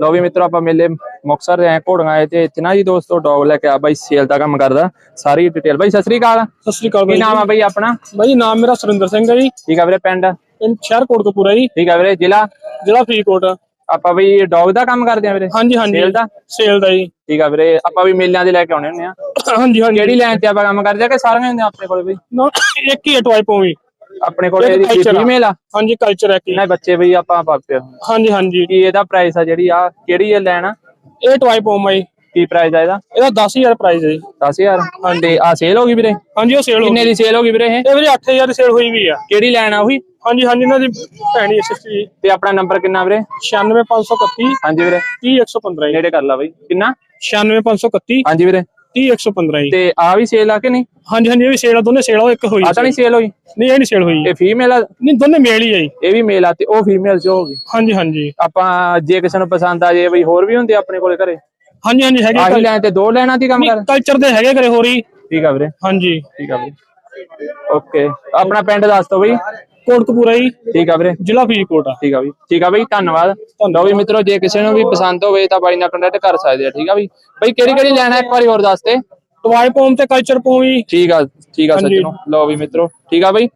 ਲੋ ਵੀ ਮਿੱਤਰੋ ਆਪਾਂ ਮੇਲੇ ਮੁਕਸਰ ਦੇ ਆਏ ਘੋੜੀਆਂ ਆਏ ਤੇ ਇੱਥੇ ਨਾ ਜੀ ਦੋਸਤੋ ਡੌਗ ਲੈ ਕੇ ਆ ਬਾਈ ਸੇਲ ਦਾ ਕੰਮ ਕਰਦਾ। ਸਾਰੀ ਡਿਟੇਲ ਬਾਈ ਸਤਿ ਸ੍ਰੀ ਅਕਾਲ। ਸਤਿ ਸ਼੍ਰੀ ਅਕਾਲ ਕੀ ਨਾਮ ਆ ਬਾਈ ਆਪਣਾ? ਬਾਈ ਨਾਮ ਮੇਰਾ ਸੁਰਿੰਦਰ ਸਿੰਘ ਹੈ ਜੀ। ਠੀਕ ਆ ਵੀਰੇ ਪਿੰਡ? ਪਿੰਡ ਸ਼ਹਿਰ ਕੋਟਕਪੂਰਾ ਜੀ। ਠੀਕ ਆ ਵੀਰੇ ਜ਼ਿਲ੍ਹਾ? ਜ਼ਿਲ੍ਹਾ ਫਰੀਦਕੋਟ। ਆਪਾਂ ਬਈ ਡੌਗ ਦਾ ਕੰਮ ਕਰਦੇ ਆ ਵੀਰੇ? ਹਾਂਜੀ ਹਾਂਜੀ। ਸੇਲ ਦਾ? ਸੇਲ ਦਾ ਜੀ। ਠੀਕ ਆ ਵੀਰੇ ਆਪਾਂ ਵੀ ਮੇਲਿਆਂ ਦੇ ਲੈ ਕੇ ਆਉਣੇ ਹੁੰਦੇ ਆ। ਹਾਂਜੀ ਹਾਂਜੀ। ਕਿਹੜੀ ਲਾਈਨ ਤੇ ਆਪਾਂ ਕੰਮ ਕਰਦੇ ਆ ਕਿ ਸਾਰੀਆਂ ਹੁੰਦੀਆਂ ਆਪਣੇ ਕੋਲੇ ਬਈ ਨਾ, ਇੱਕ ਹੀ ਟਵਾਈ ਪੋਵੀ ਆਪਣੇ ਕੋਲੇ ਇਹਦੀ। ਫੀਮੇਲ ਆ। ਹਾਂਜੀ ਕਲਚਰ ਹੈ ਕੀ। ਕਿੰਨੇ ਬੱਚੇ ਬਈ ਆਪਾਂ ਪਾਪੇ ਹਾਂਜੀ ਹਾਂਜੀ। ਕੀ ਇਹਦਾ ਪ੍ਰਾਈਸ ਆ ਜਿਹੜੀ ਆ? ਕਿਹੜੀ ਇਹ ਲੈਣਾ ਇਹ ਟਵਾਈ ਪੋਮ ਹੈ ਕੀ ਪ੍ਰਾਈਸ ਆ ਇਹਦਾ? ਇਹਦਾ 10000 ਪ੍ਰਾਈਸ ਹੈ ਜੀ। 10000 ਤੇ ਆ ਸੇਲ ਹੋ ਗਈ ਵੀਰੇ? ਹਾਂਜੀ ਉਹ ਸੇਲ ਹੋ ਕਿੰਨੇ ਦੀ ਸੇਲ ਹੋ ਗਈ ਵੀਰੇ ਇਹ? ਇਹ ਵੀਰੇ 8000 ਦੀ ਸੇਲ ਹੋਈ ਵੀ ਆ। ਕਿਹੜੀ ਲੈਣ ਆ ਉਹੀ? ਹਾਂਜੀ ਹਾਂਜੀ ਇਹਨਾਂ ਦੀ ਭੈਣੀ ਜੀ ਤੇ ਆਪਣਾ ਨੰਬਰ ਕਿੰਨਾ ਵੀਰੇ? 96531 ਹਾਂਜੀ ਵੀਰੇ। 30115 ਜੀ। ਨੇੜੇ ਕਰ ਲਾ ਬਈ। ਕਿੰਨਾ? 96531 ਹਾਂਜੀ ਵੀਰੇ। 30115 ਜੀ। ਤੇ ਆ ਵੀ ਸੇਲ ਆ ਕਿ ਨਹੀਂ? ਹਾਂਜੀ ਹਾਂਜੀ ਇਹ ਵੀ ਸੇਲ ਆ ਦੋਨੇ ਸੇਲ ਆ ਉਹ ਇੱਕ ਹੋਈ ਆ। ਤਾਂ ਨਹੀਂ ਸੇਲ ਹੋਈ? ਨਹੀਂ ਇਹ ਨਹੀਂ ਸੇਲ ਹੋਈ। ਇਹ ਫੀਮੇਲ ਆ? ਨਹੀਂ ਦੋਨੇ ਮੇਲ ਹੀ ਆ ਜੀ। ਇਹ ਵੀ ਮੇਲ ਆ ਤੇ ਉਹ ਫੀਮੇਲ ਚ ਹੋਗੀ ਹਾਂਜੀ ਹਾਂਜੀ। ਆਪਾਂ ਜੇ ਕਿਸੇ ਨੂੰ ਪਸੰਦ ਆ ਜੇ ਬਈ ਹੋਰ ਵੀ ਹੁੰਦੇ ਆਪਣੇ ਕੋਲੇ ਘਰੇ? ਹਾਂਜੀ ਹਾਂਜੀ ਹੈਗੇ ਆਹੀ ਲੈਣ ਤੇ ਦੋ ਲੈਣਾ ਦੀ ਕੰਮ ਕਰ ਕਲਚਰ ਦੇ ਹੈਗੇ ਕਰੇ ਹੋ। ਰਹੀ ਠੀਕ ਆ ਵੀਰੇ। ਹਾਂਜੀ। ਠੀਕ ਆ ਵੀਰੇ। ਓਕੇ ਆਪਣਾ ਪਿੰਡ ਦੱਸ ਦਿਓ ਬਈ। ਕੋਟਕਪੂਰਾ ਜੀ। ਠੀਕ ਆ ਵੀਰੇ। ਜ਼ਿਲ੍ਹਾ ਫਰੀਦਕੋਟ ਆ। ਠੀਕ ਆ ਬਈ ਠੀਕ ਆ ਬਈ ਧੰਨਵਾਦ। ਲਓ ਵੀ ਮਿੱਤਰੋ ਜੇ ਕਿਸੇ ਨੂੰ ਵੀ ਪਸੰਦ ਹੋਵੇ ਤਾਂ ਬਾਈ ਨਾਲ ਕੰਟੈਕਟ ਕਰ ਸਕਦੇ ਆ ਠੀਕ ਆ ਬਈ ਬਈ ਕਿਹੜੀ ਕਿਹੜੀ ਲੈਣਾ ਇੱਕ ਵਾਰੀ ਹੋਰ ਦੱਸ ਦੇ। ਟਵਾਈ ਪੋਮ ਤੇ ਕਲਚਰ ਪੋਮ ਜੀ ਠੀਕ ਆ ਠੀਕ ਆ। ਸੱਜਣੋ। ਲਓ ਵੀ ਮਿੱਤਰੋ ਠੀਕ ਆ ਬਈ।